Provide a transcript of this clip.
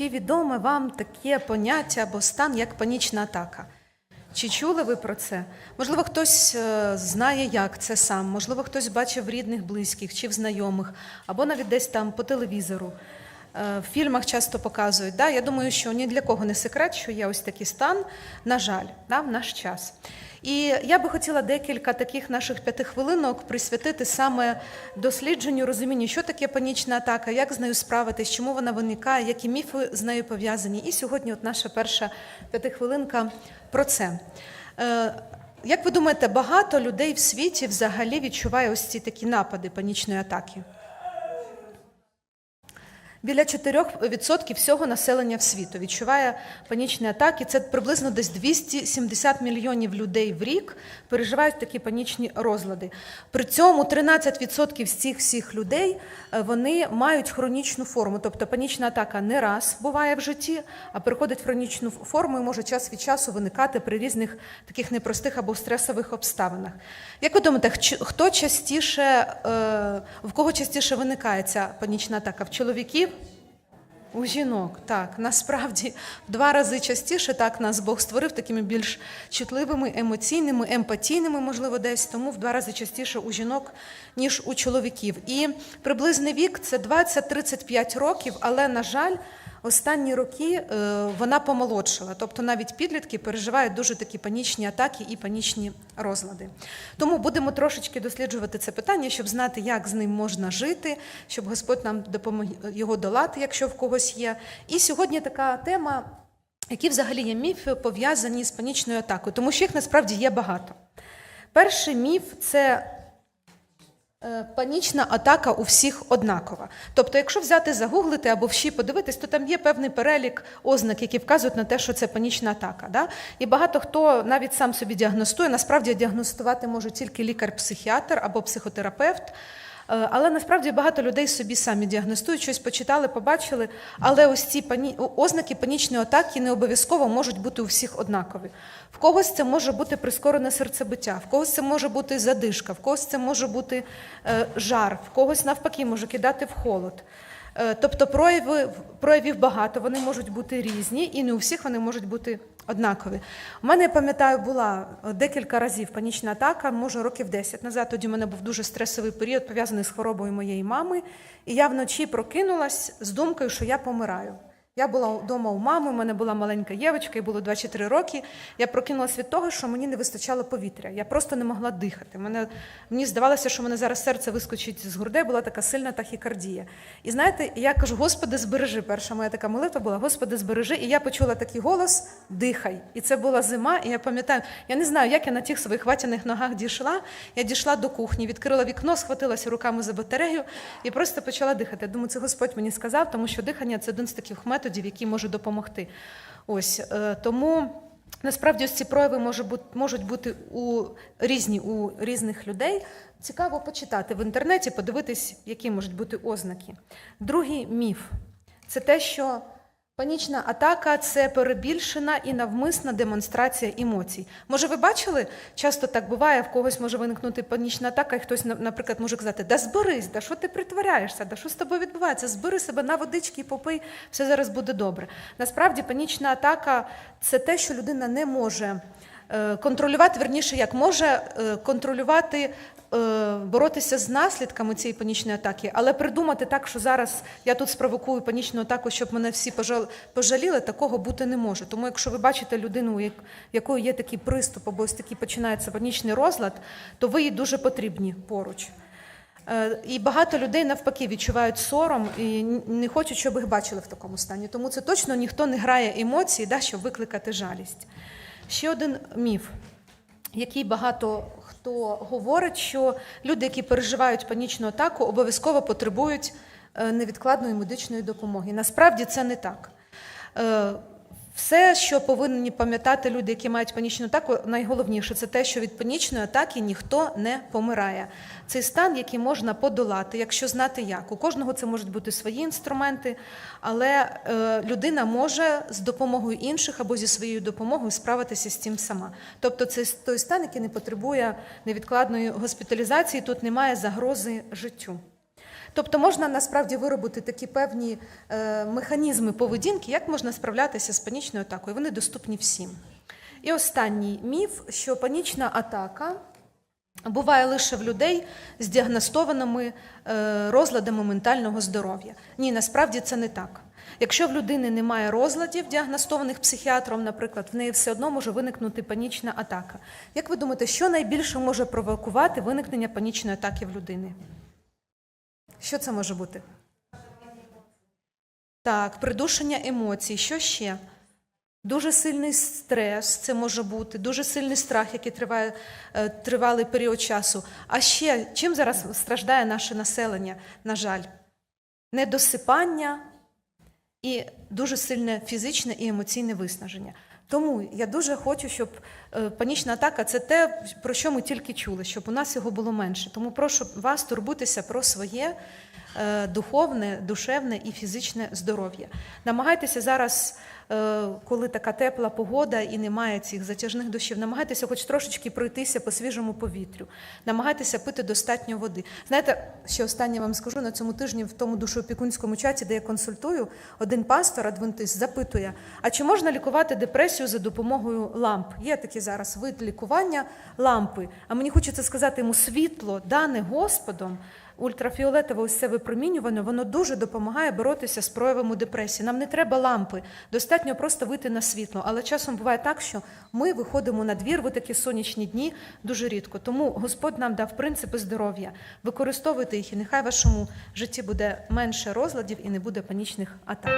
чи відоме вам таке поняття або стан, як панічна атака? Чи чули ви про це? Можливо, хтось е, знає, як це сам, можливо, хтось бачив рідних, близьких чи в знайомих, або навіть десь там по телевізору. Е, В фільмах часто показують. Да? Я думаю, що ні для кого не секрет, що є ось такий стан, на жаль, да, в наш час. І я би хотіла декілька таких наших п'яти хвилинок присвятити саме дослідженню, розумінню, що таке панічна атака, як з нею справитись, чому вона виникає, які міфи з нею пов'язані. І сьогодні, от наша перша п'ятихвилинка про це. Е, Як ви думаєте, багато людей в світі взагалі відчуває ось ці такі напади панічної атаки? Біля 4% всього населення в світу відчуває панічні атаки. Це приблизно десь 270 мільйонів людей в рік переживають такі панічні розлади. При цьому 13% з цих всіх людей е, вони мають хронічну форму. Тобто панічна атака не раз буває в житті, а переходить в хронічну форму і може час від часу виникати при різних таких непростих або стресових обставинах. Як ви думаєте, хто частіше, е, в кого частіше виникає ця панічна атака? В чоловіків? У жінок, так, насправді в два рази частіше так нас Бог створив такими більш чутливими, емоційними, емпатійними, можливо, десь тому в два рази частіше у жінок, ніж у чоловіків. І приблизний вік це 20-35 років, але, на жаль, останні роки е, вона помолодшала. Тобто навіть підлітки переживають дуже такі панічні атаки і панічні розлади. Тому будемо трошечки досліджувати це питання, щоб знати, як з ним можна жити, щоб Господь нам допомог його долати, якщо в когось є. І сьогодні така тема, які взагалі є міфи пов'язані з панічною атакою, тому що їх насправді є багато. Перший міф це Панічна атака у всіх однакова. Тобто, якщо взяти загуглити або вші подивитись, то там є певний перелік ознак, які вказують на те, що це панічна атака. Да? І багато хто навіть сам собі діагностує. Насправді діагностувати може тільки лікар-психіатр або психотерапевт. Е, Але насправді багато людей собі самі діагностують, щось почитали, побачили. Але ось ці пані... ознаки панічної атаки не обов'язково можуть бути у всіх однакові. В когось це може бути прискорене серцебиття, в когось це може бути задишка, в когось це може бути е, жар, в когось навпаки може кидати в холод. Е, Тобто прояви, проявів багато, вони можуть бути різні, і не у всіх вони можуть бути однакові. У мене, я пам'ятаю, була е, декілька разів панічна атака, може років 10 назад. Тоді в мене був дуже стресовий період, пов'язаний з хворобою моєї мами. І я вночі прокинулась з думкою, що я помираю. Я була вдома у мами, у мене була маленька дівчинка, їй було 24 роки. Я прокинулась від того, що мені не вистачало повітря. Я просто не могла дихати. Мене, мені здавалося, що мене зараз серце вискочить з грудей, була така сильна тахікардія. І знаєте, я кажу, Господи, збережи. Перша моя така молитва була, Господи, збережи. І я почула такий голос дихай. І це була зима, і я пам'ятаю, я не знаю, як я на тих своїх хватяних ногах дійшла. Я дійшла до кухні, відкрила вікно, схватилася руками за батарею і просто почала дихати. Я думаю, це Господь мені сказав, тому що дихання це один з таких методів, який можуть допомогти. Ось е, тому. Насправді ось ці прояви може бути, можуть бути у різні у різних людей. Цікаво почитати в інтернеті, подивитись, які можуть бути ознаки. Другий міф це те, що панічна атака це перебільшена і навмисна демонстрація емоцій. Може, ви бачили, часто так буває, в когось може виникнути панічна атака, і хтось, наприклад, може казати: Да зберись, да що ти притворяєшся, да що з тобою відбувається? Збери себе на водички, попий, все зараз буде добре. Насправді, панічна атака це те, що людина не може. е, Контролювати, верніше, як може е, контролювати, боротися з наслідками цієї панічної атаки, але придумати так, що зараз я тут спровокую панічну атаку, щоб мене всі пожаліли, такого бути не може. Тому, якщо ви бачите людину, в якої є такий приступ, або ось такий починається панічний розлад, то ви їй дуже потрібні поруч. Е, І багато людей навпаки відчувають сором і не хочуть, щоб їх бачили в такому стані. Тому це точно ніхто не грає емоції, да, щоб викликати жалість. Ще один міф, який багато хто говорить, що люди, які переживають панічну атаку, обов'язково потребують е, невідкладної медичної допомоги. Насправді це не так. Все, що повинні пам'ятати люди, які мають панічну атаку, найголовніше це те, що від панічної атаки ніхто не помирає. Цей стан, який можна подолати, якщо знати як. У кожного це можуть бути свої інструменти, але е, людина може з допомогою інших або зі своєю допомогою справитися з цим сама. Тобто, це той стан, який не потребує невідкладної госпіталізації, тут немає загрози життю. Тобто можна насправді виробити такі певні е, механізми поведінки, як можна справлятися з панічною атакою. Вони доступні всім. І останній міф, що панічна атака буває лише в людей з діагностованими е, розладами ментального здоров'я. Ні, насправді це не так. Якщо в людини немає розладів, діагностованих психіатром, наприклад, в неї все одно може виникнути панічна атака. Як ви думаєте, що найбільше може провокувати виникнення панічної атаки в людини? Що це може бути? Так, придушення емоцій. Що ще? Дуже сильний стрес, це може бути, дуже сильний страх, який триває е, тривалий період часу. А ще чим зараз страждає наше населення, на жаль? Недосипання і дуже сильне фізичне і емоційне виснаження. Тому я дуже хочу, щоб панічна атака це те, про що ми тільки чули, щоб у нас його було менше. Тому прошу вас турбуйтеся про своє е, духовне, душевне і фізичне здоров'я. Намагайтеся зараз, е, коли така тепла погода і немає цих затяжних дощів, намагайтеся хоч трошечки пройтися по свіжому повітрю, намагайтеся пити достатньо води. Знаєте, ще останнє вам скажу на цьому тижні в тому душоопікунському чаті, де я консультую, один пастор, адвентист, запитує: а чи можна лікувати депресію за допомогою ламп? Є такі зараз вид лікування лампи. А мені хочеться сказати йому світло, дане Господом. Ультрафіолетове ось це випромінювання, воно дуже допомагає боротися з проявами депресії. Нам не треба лампи, достатньо просто вийти на світло. Але часом буває так, що ми виходимо на двір в такі сонячні дні дуже рідко. Тому Господь нам дав принципи здоров'я. Використовуйте їх, і нехай в вашому житті буде менше розладів і не буде панічних атак.